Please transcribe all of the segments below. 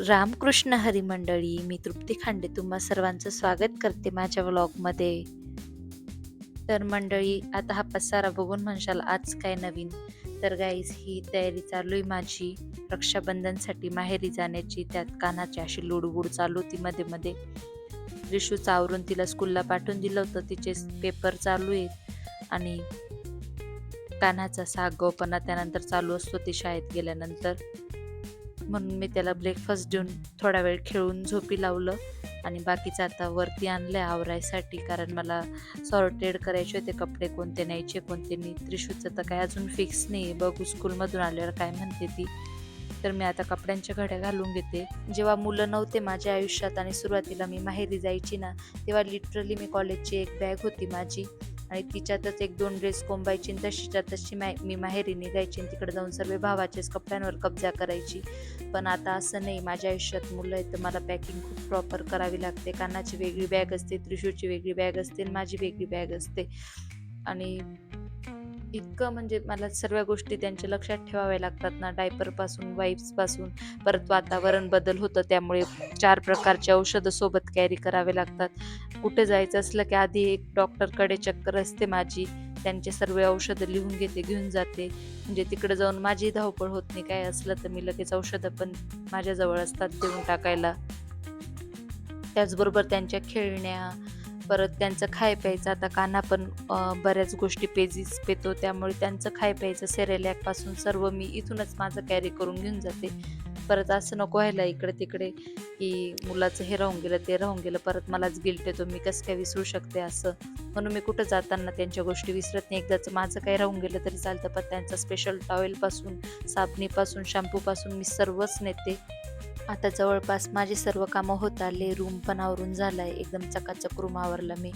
रामकृष्ण हरी मंडळी मी तृप्ती खांडे तुम्हा सर्वांचं स्वागत करते माझ्या व्लॉगमध्ये तर मंडळी आता हा पसारा बघून म्हणशाल आज काय नवीन? तर गाईज ही तयारी चालू आहे माझी रक्षाबंधनसाठी माहेरी जाण्याची. त्यात कानाची अशी लुडबुड चालू होती मध्ये मध्ये. रिशूचं आवरून तिला स्कूलला पाठवून दिलं होतं. तिचे पेपर चालू आहेत. आणि कानाचा सागवपणा त्यानंतर चालू असतो ती शाळेत गेल्यानंतर. म्हणून मी त्याला ब्रेकफास्ट देऊन थोडा वेळ खेळून झोपी लावलं. आणि बाकीचं आता वरती आणलं आहे आवरायसाठी कारण मला सॉर्टेड करायचे होते कपडे कोणते न्यायचे कोणते नाही त्रिशूचं तर काय अजून फिक्स नाही बघू स्कूलमधून आल्यावर काय म्हणते ती. तर मी आता कपड्यांच्या घड्या घालून घेते. जेव्हा मुलं नव्हते माझ्या आयुष्यात आणि सुरुवातीला मी माहेरी जायची ना तेव्हा लिटरली मी कॉलेजची एक बॅग होती माझी. आणि तिच्यातच एक दोन ड्रेस कोंबायची तशीच्या तशी मा मी माहेरी निघायची तिकडे जाऊन सर्व भावाचेच कपड्यांवर कब्जा करायची. पण आता असं नाही. माझ्या आयुष्यात मुलं आहेत तर मला पॅकिंग खूप प्रॉपर करावी लागते. कानाची वेगळी बॅग असते त्रिशूरची वेगळी बॅग असते आणि माझी वेगळी बॅग असते. आणि इतकं म्हणजे मला सर्व गोष्टी त्यांच्या लक्षात ठेवाव्या लागतात ना. डायपरपासून वाईप्सपासून परत वातावरण बदल होतं त्यामुळे चार प्रकारचे औषधं सोबत कॅरी करावे लागतात. कुठे जायचं असलं की आधी एक डॉक्टरकडे चक्कर असते माझी. त्यांचे सर्व औषधं लिहून घेते घेऊन जाते. म्हणजे तिकडे जाऊन माझी धावपळ होत नाही. काय असलं तर मी लगेच औषधं पण माझ्याजवळ असतात देऊन टाकायला. त्याचबरोबर त्यांच्या खेळण्या परत त्यांचं खाय प्यायचं. आता काना पण बऱ्याच गोष्टी पेजीस पेतो. त्यामुळे त्यांचं खाय प्यायचं सेरेलॅकपासून सर्व मी इथूनच माझं कॅरी करून घेऊन जाते. परत असं नको व्हायला इकडे तिकडे की मुलाचं हे राहून गेलं ते राहून गेलं परत मलाच गिल्ट येतो मी कसं काय विसरू शकते असं. म्हणून मी कुठं जाताना त्यांच्या गोष्टी विसरत नाही. एकदाचं माझं काही राहून गेलं तरी चालतं पण त्यांचं स्पेशल टॉवेलपासून साबणीपासून शॅम्पूपासून मी सर्वच नेते. आता जवळपास माझे सर्व कामं होत आले रूम पण आवरून झाला आहे एकदम चकाचक रूम आवरला मी.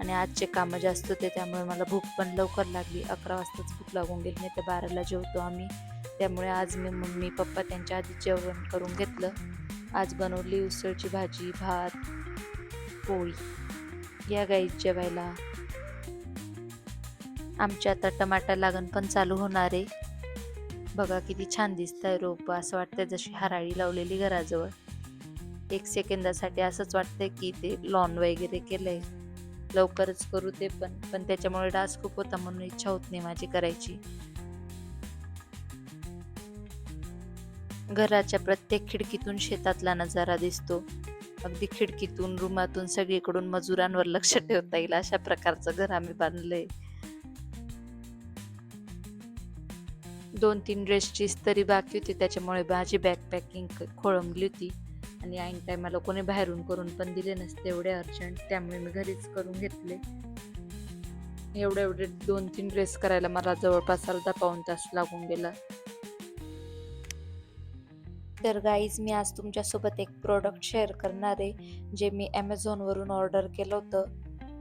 आणि आजचे कामं जास्त होते त्यामुळे मला भूक पण लवकर लागली. अकरा वाजताच भूक लागून गेली नाही तर बाराला जेवतो आम्ही. त्यामुळे आज मी मम्मी पप्पा त्यांच्या आधी जेवण करून घेतलं. आज बनवली उसळची भाजी भात पोळी. या गाईत जेवायला. आमच्या आता टमाटा लागण पण चालू होणार आहे. बघा किती छान दिसतंय आहे रोप असं वाटतंय जशी हराळी लावलेली घराजवळ. एक सेकंदासाठी असंच वाटतंय की ते लॉन वगैरे केलंय. लवकरच करू ते पण पण त्याच्यामुळे डास खूप होता म्हणून इच्छा होत नाही माझी करायची. घराच्या प्रत्येक खिडकीतून शेतातला नजारा दिसतो. अगदी खिडकीतून रूमातून सगळीकडून मजुरांवर लक्ष ठेवता येईल अशा प्रकारचं घर आम्ही बांधलंय. दोन तीन ड्रेसची तरी बाकी होती त्याच्यामुळे माझी बॅग पॅकिंग खोळंबली होती. आणि ऐन टायमाला कोणी बाहेरून करून पण दिले नसते एवढे अर्जंट त्यामुळे मी घरीच करून घेतले. एवढे एवढे दोन तीन ड्रेस करायला मला जवळपास अर्धा पाऊन तास लागून गेला. तर गाईज मी आज तुमच्यासोबत एक प्रोडक्ट शेअर करणार आहे जे मी ॲमेझॉनवरून ऑर्डर केलं होतं.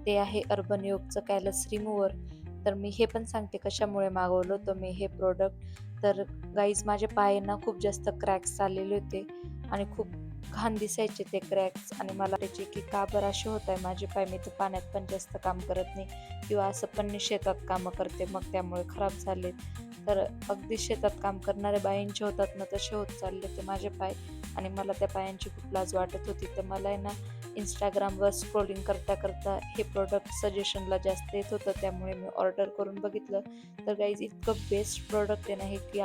ते आहे अर्बन योगचं कॅलस रिमूवर तर मी हे पण सांगते कशामुळे मागवलं होतं मी हे प्रोडक्ट तर गाईज माझे पाय ना खूप जास्त क्रॅक्स आलेले होते आणि खूप घाण दिसायचे ते क्रॅक्स आणि मला त्याचे की का बरं असे होत आहे. माझे पाय मी तर पाण्यात पण जास्त काम करत नाही किंवा असं पण मी शेतात कामं करते मग त्यामुळे खराब झालेत. तर अगदी शेतात काम करणाऱ्या बाईंचे होतात ना तसे होत चालले ते माझे पाय. आणि मला त्या पायांची खूप लाज वाटत होती. तर मला आहे ना इंस्टाग्रामवर स्क्रोलिंग करता करता हे प्रोडक्ट सजेशनला जास्त येत होतं. त्यामुळे मी ऑर्डर करून बघितलं. तर गाईज इतकं बेस्ट प्रोडक्ट आहे ना हे की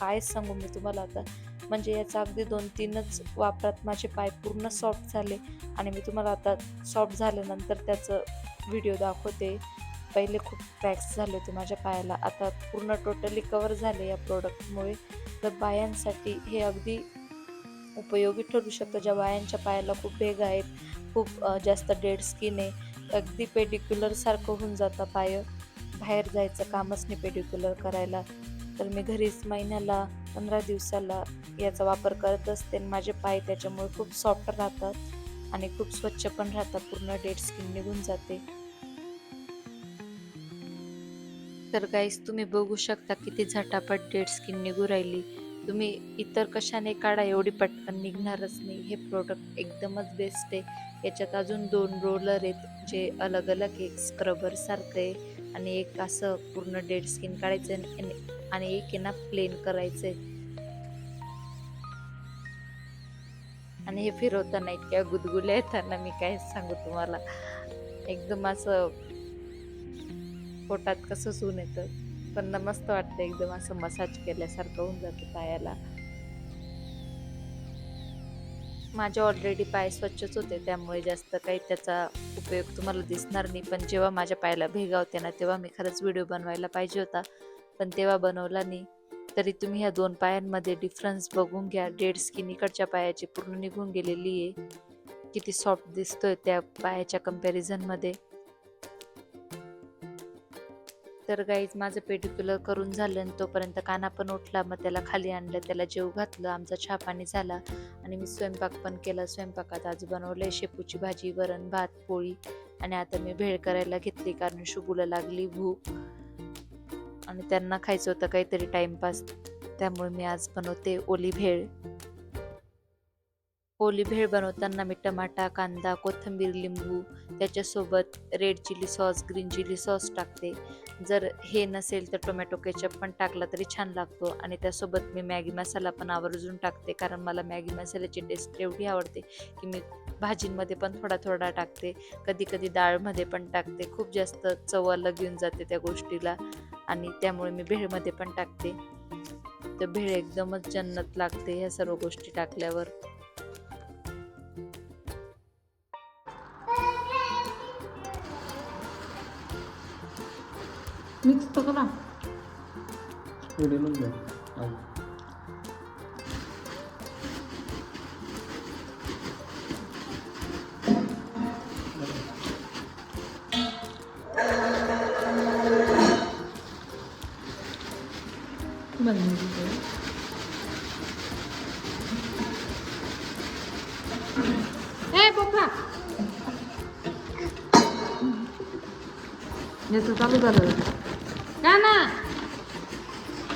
काय सांगू मी तुम्हाला आता. म्हणजे याचा अगदी दोन तीनच वापरात माझे पाय पूर्ण सॉफ्ट झाले. आणि मी तुम्हाला आता सॉफ्ट झाल्यानंतर त्याचं व्हिडिओ दाखवते. पहिले खूप क्रॅक्स झाले होते माझ्या पायाला. आता पूर्ण टोटली कवर झाले या प्रोडक्टमुळे तर बायांसाठी हे अगदी उपयोगी ठरू शकतं. ज्या बायांच्या पायाला खूप भेग आहेत खूप जास्त डेड स्किन आहे अगदी पेडिक्युलरसारखं होऊन जातं पाय. बाहेर जायचं कामच नाही पेडिक्युलर करायला. तर मी घरीच महिन्याला पंधरा दिवसाला याचा वापर करत असते. माझे पाय त्याच्यामुळे खूप सॉफ्ट राहतात आणि खूप स्वच्छ पण राहतात. पूर्ण डेड स्किन निघून जाते. तर गाईस तुम्ही बघू शकता किती झटापट डेड स्किन निघू राहिली. तुम्ही इतर कशाने काढा एवढी पटकन निघणारच नाही. हे प्रोडक्ट एकदमच बेस्ट आहे. याच्यात अजून दोन रोलर आहेत जे अलग अलग एक स्क्रबर सारखं आहे आणि एक असं पूर्ण डेड स्किन काढायचं आणि एक आहे ना प्लेन करायचं आहे आणि हे फिरवताना इतक्या गुदगुल्या येताना मी काय सांगू तुम्हाला? एकदम असं पोटात कसं सून येतं? पण मस्त वाटतं एकदम असं मसाज केल्यासारखं होऊन जातं पायाला. माझे ऑलरेडी पाय स्वच्छच होते त्यामुळे जास्त काही त्याचा उपयोग तुम्हाला दिसणार नाही. पण जेव्हा माझ्या पायाला भेगा होते ना तेव्हा मी खरंच व्हिडिओ बनवायला पाहिजे होता. पण तेव्हा बनवला नाही. तरी तुम्ही ह्या दोन पायांमध्ये डिफरन्स बघून घ्या. डेड स्किन इकडच्या पायाची पूर्ण निघून गेलेली आहे. किती सॉफ्ट दिसतोय त्या पायाच्या कम्पॅरिझनमध्ये तर गाईज माझं पेडिक्युलर करून झालं आणि तोपर्यंत काना पण उठला. मग त्याला खाली आणलं त्याला जेव घातलं आमचा चहा पाणी झाला. आणि मी स्वयंपाक पण केला. स्वयंपाकात आज बनवलंय शेपूची भाजी वरण भात पोळी. आणि आता मी भेळ करायला घेतली कारण शुभूला लागली भूक. आणि त्यांना खायचं होतं काहीतरी टाइमपास त्यामुळे मी आज बनवते ओली भेळ. कोली भेळ बनवताना मी टमाटा कांदा कोथिंबीर लिंबू त्याच्यासोबत red chilli sauce green chilli sauce टाकते. जर हे नसेल तर टोमॅटो केचप पण टाकला तरी छान लागतो आणि त्यासोबत मी मॅगी मसाला पण आवर्जून टाकते कारण मला मॅगी मसाल्याची टेस्ट एवढी आवडते की मी भाजींमध्ये पण थोडा थोडा टाकते कधी कधी डाळमध्ये पण टाकते. खूप जास्त चव अलग येऊन जाते त्या गोष्टीला आणि त्यामुळे मी भेळमध्ये पण टाकते. तर भेळ एकदमच जन्नत लागते ह्या सर्व गोष्टी टाकल्यावर. मिक्स तो करा व्हिडिओ नंबर बनवली ए पोखा याचं चालू झालं का ना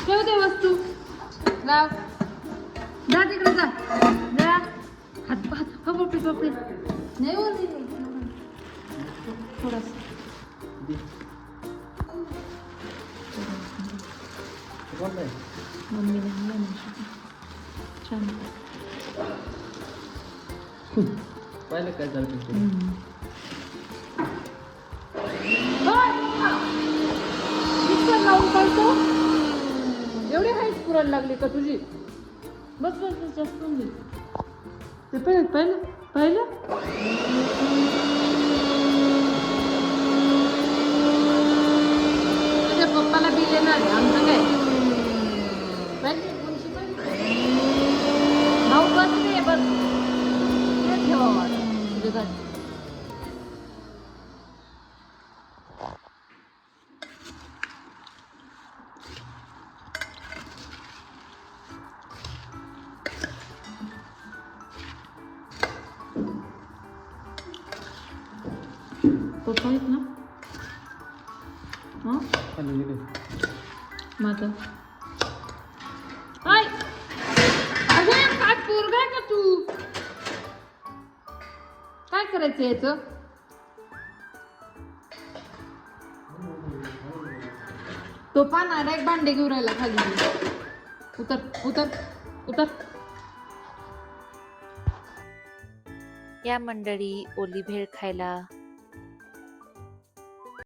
ठेव दे वस्तू. लाव जा तिकडे जा. जा. हात हात हा पोपी पोपी नाही वर थोडस. ना छान पाहिलं काय चालतं एवढी हाईच पुरायला लागली का तुझी? बस बस बस जास्त ते पाहिलं पाहिलं पाहिलं. तुझ्या पप्पाला बिल येणार आमचं काय? पाहिजे कोणची पाहिजे भाऊ बस. रे बस तुझ्या पप्पा आहेत ना? हां. माझं काय पोरगा आहे का तू? काय करायचं याचं? तो पाना डायरेक्ट भांडे घेऊन राहिला खाली. उतर उतर उतर. या मंडळी ओली भेळ खायला